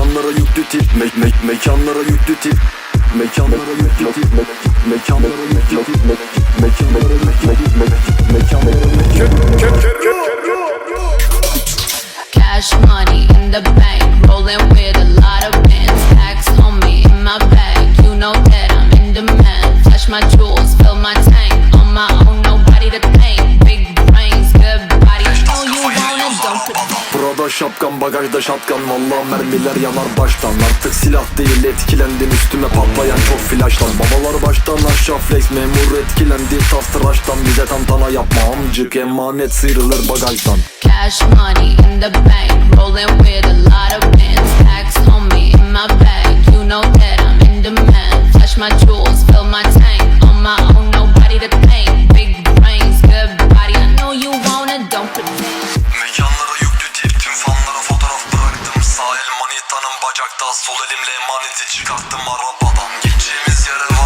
Mekanlara yüklü tip me me Mekanlara yüklü tip Mekanlara yüklü tip me Mekanlara yüklü tip me Mekanlara yüklü tip me Mekanlara yüklü Cash money in the bank, rolling with a lot of bands. Tax on me in my bag, you know that I'm in demand. Flash my jewels, fill my tank. On my own, nobody to thank. Big brains, good body. Know you want it, don't put Burada şapkan bagajda şatkan Valla mermiler yanar baştan Artık silah değil etkilendim üstüme patlayan çok flaştan Babalar baştan aşağı flex memur etkilendi Tas tıraştan bize tantana yapma amcık Emanet sıyrılır bagajdan Cash money in the bank, rolling with a lot of bands. Tax on me in my bag, you know that I'm in demand. Flash my jewels, fill my tank. On my own, nobody to thank. Manitanın bacakta sol elimle emaneti çıkarttım. Arabadan Gideceğimiz yere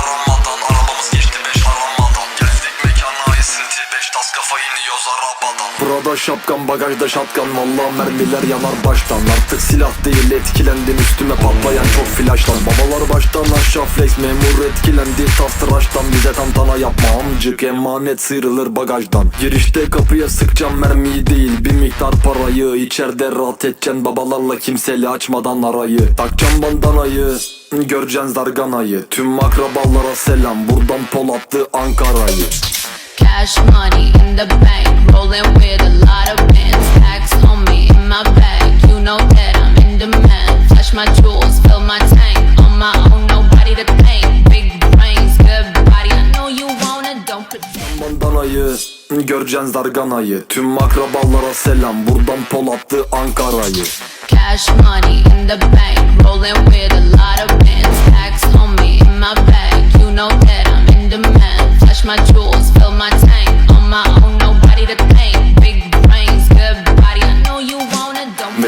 şapkan bagajda şatkan. Valla mermiler yanar baştan. Artık silah değil etkilendim. Üstüme patlayan çok flaştan Babalar baştan aşağı flex memur etkilendi. Tas tıraştan bize tantana yapma amcık. Emanet sıyrılır bagajdan. Girişte kapıya sıkacağım mermiyi değil. Bir miktar parayı içeride rahat edeceksin Babalarla kimseyle açmadan arayı. Takacağım bandanayı Göreceksin zarganayı. Tüm akrabalara selam. Buradan Polatlı Ankara'yı Cash money in the bank, rolling with a lot of bands. Tax on me in my bag, you know that I'm in demand. Flash my jewels, fill my tank. On my own, nobody to thank. Big brains, good body. I know you want it, don't pretend. Bandanayı Göreceksin zarganayı Tüm akrabalara selam Buradan Polatlı Ankara'yı Cash money in the bank, rolling with a lot of bands. Tax on me in my bag, you know that I'm in demand. Flash my jewels,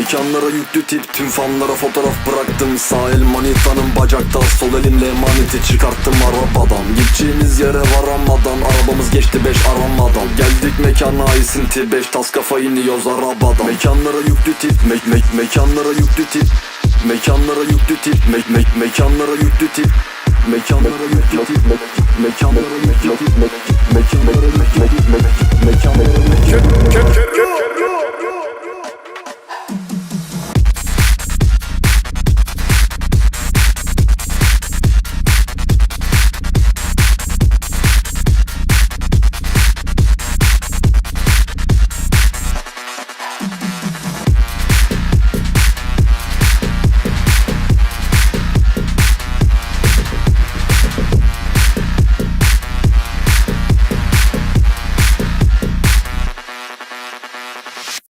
Mekanlara yüklü tip tüm fanlara fotoğraf bıraktım Sağ el manitanın bacakta sol elimle emaneti çıkarttım arabadan Gideceğimiz yere varamadan arabamız geçti beş aramadan Geldik mekana esinti beş tas kafa iniyoruz arabadan Mekanlara yüklü tip me me mekanlara yüklü tip Mekanlara yüklü tip me me mekanlara yüklü tip Mekanlara yüklü tip me mekanlara yüklü tip me mekanlara yüklü tip me mekanlara yüklü tip